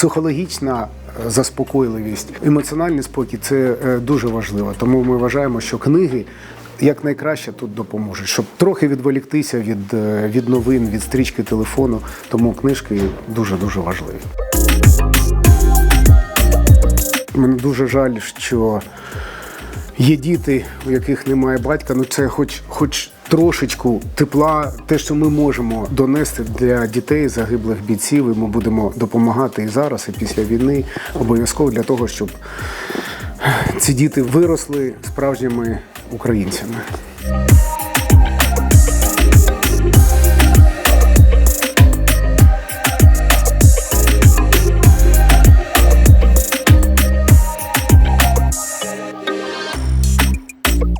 психологічна е, заспокійливість, емоціональний спокій це е, дуже важливо. Тому ми вважаємо, що книги якнайкраще тут допоможуть, щоб трохи відволіктися від, е, від новин, від стрічки телефону. Тому книжки дуже дуже важливі. Мені дуже жаль, що є діти, у яких немає батька. Ну це хоч, хоч трошечку тепла, те, що ми можемо донести для дітей загиблих бійців, і ми будемо допомагати і зараз, і після війни обов'язково для того, щоб ці діти виросли справжніми українцями.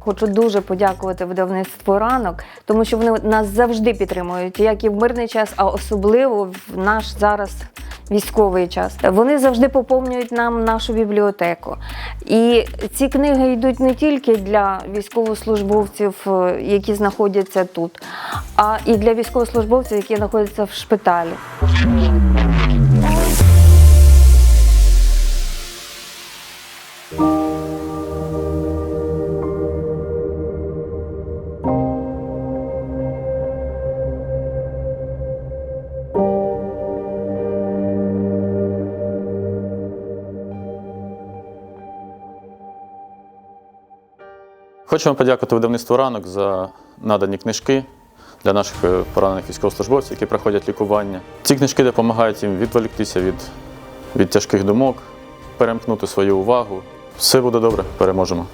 Хочу дуже подякувати видавництву ранок, тому що вони нас завжди підтримують, як і в мирний час, а особливо в наш зараз військовий час. Вони завжди поповнюють нам нашу бібліотеку. І ці книги йдуть не тільки для військовослужбовців, е, які знаходяться тут, а і для військовослужбовців, які знаходяться в шпиталі. Хочемо подякувати видавництву ранок за надані книжки для наших е, поранених військовослужбовців, які проходять лікування. Ці книжки допомагають їм відволіктися від, від тяжких думок, перемкнути свою увагу. Все буде добре, переможемо.